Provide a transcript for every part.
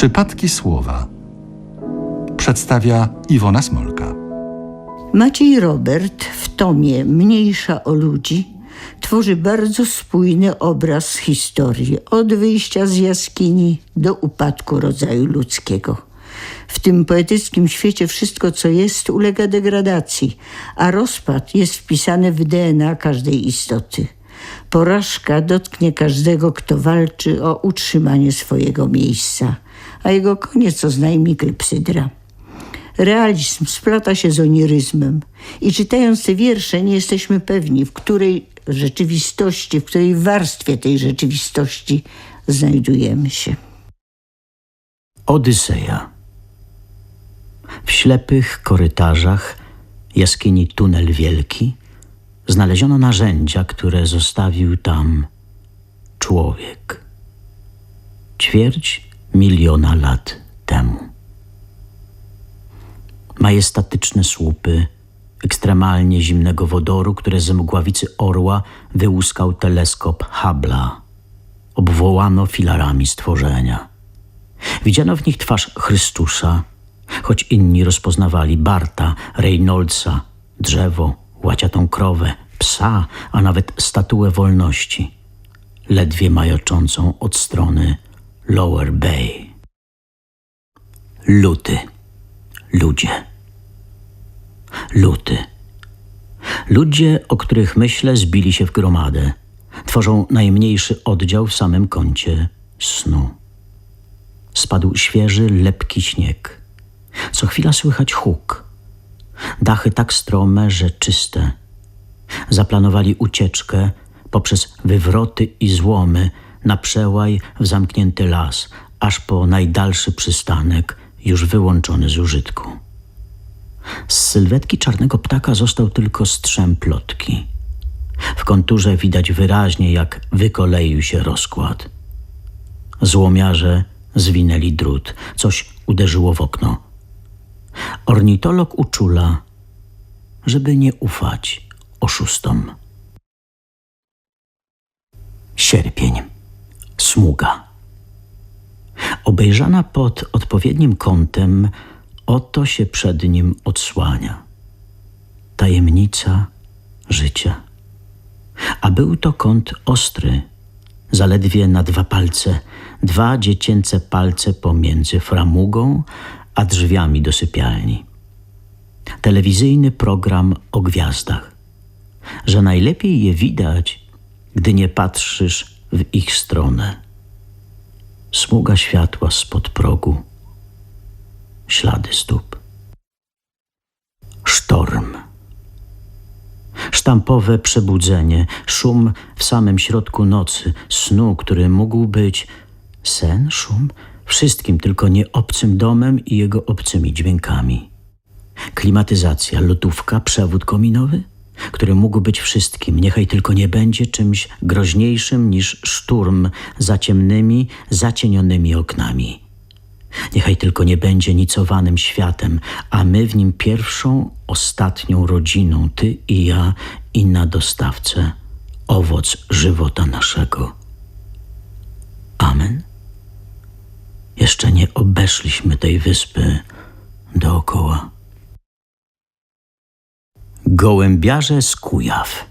Przypadki słowa przedstawia Iwona Smolka. Maciej Robert w tomie Mniejsza o ludzi tworzy bardzo spójny obraz historii od wyjścia z jaskini do upadku rodzaju ludzkiego. W tym poetyckim świecie wszystko, co jest, ulega degradacji, a rozpad jest wpisany w DNA każdej istoty. Porażka dotknie każdego, kto walczy o utrzymanie swojego miejsca, a jego koniec oznajmi klepsydra. Realizm splata się z oniryzmem i czytając te wiersze nie jesteśmy pewni, w której rzeczywistości, w której warstwie tej rzeczywistości znajdujemy się. Odyseja. W ślepych korytarzach jaskini tunel wielki znaleziono narzędzia, które zostawił tam człowiek. Ćwierć miliona lat temu. Majestatyczne słupy ekstremalnie zimnego wodoru, które z mgławicy orła wyłuskał teleskop Hubble'a. Obwołano filarami stworzenia. Widziano w nich twarz Chrystusa, choć inni rozpoznawali Barta, Reynoldsa, drzewo, łaciatą krowę, psa, a nawet statuę wolności, ledwie majoczącą od strony Lower Bay. Luty. Ludzie. Luty. Ludzie, o których myślę, zbili się w gromadę. Tworzą najmniejszy oddział w samym kącie snu. Spadł świeży, lepki śnieg. Co chwila słychać huk. Dachy tak strome, że czyste. Zaplanowali ucieczkę poprzez wywroty i złomy na przełaj w zamknięty las, aż po najdalszy przystanek, już wyłączony z użytku. Z sylwetki czarnego ptaka został tylko strzęp lotki. W konturze widać wyraźnie, jak wykoleił się rozkład. Złomiarze zwinęli drut. Coś uderzyło w okno. Ornitolog uczula, żeby nie ufać oszustom. Sierpień. Smuga. Obejrzana pod odpowiednim kątem, oto się przed nim odsłania. Tajemnica życia. A był to kąt ostry, zaledwie na dwa palce, dwa dziecięce palce pomiędzy framugą a drzwiami do sypialni. Telewizyjny program o gwiazdach, że najlepiej je widać, gdy nie patrzysz w ich stronę. Smuga światła spod progu, ślady stóp. Sztorm. Sztampowe przebudzenie, szum w samym środku nocy, snu, który mógł być sen, szum, wszystkim tylko nie obcym domem i jego obcymi dźwiękami. Klimatyzacja, lodówka, przewód kominowy, który mógł być wszystkim, niechaj tylko nie będzie czymś groźniejszym niż szturm za ciemnymi, zacienionymi oknami. Niechaj tylko nie będzie nicowanym światem, a my w nim pierwszą, ostatnią rodziną, ty i ja i na owoc żywota naszego. Amen. Jeszcze nie obeszliśmy tej wyspy dookoła. Gołębiarze z Kujaw.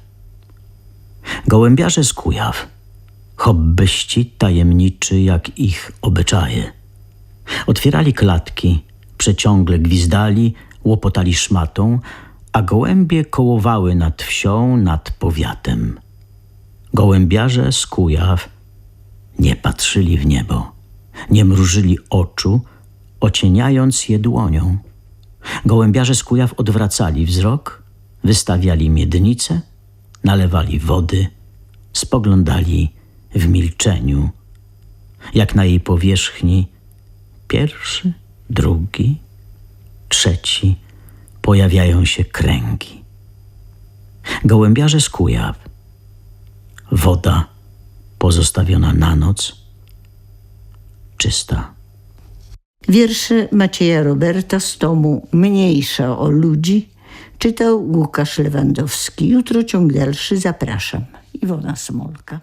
Gołębiarze z Kujaw. Hobbyści tajemniczy jak ich obyczaje. Otwierali klatki, przeciągle gwizdali, łopotali szmatą, a gołębie kołowały nad wsią, nad powiatem. Gołębiarze z Kujaw nie patrzyli w niebo, nie mrużyli oczu, ocieniając je dłonią. Gołębiarze z Kujaw odwracali wzrok, wystawiali miednice, nalewali wody, spoglądali w milczeniu, jak na jej powierzchni pierwszy, drugi, trzeci pojawiają się kręgi. Gołębiarze z Kujaw, woda pozostawiona na noc, czysta. Wiersze Macieja Roberta z tomu Mniejsza o ludzi czytał Łukasz Lewandowski. Jutro ciąg dalszy zapraszam. Iwona Smolka.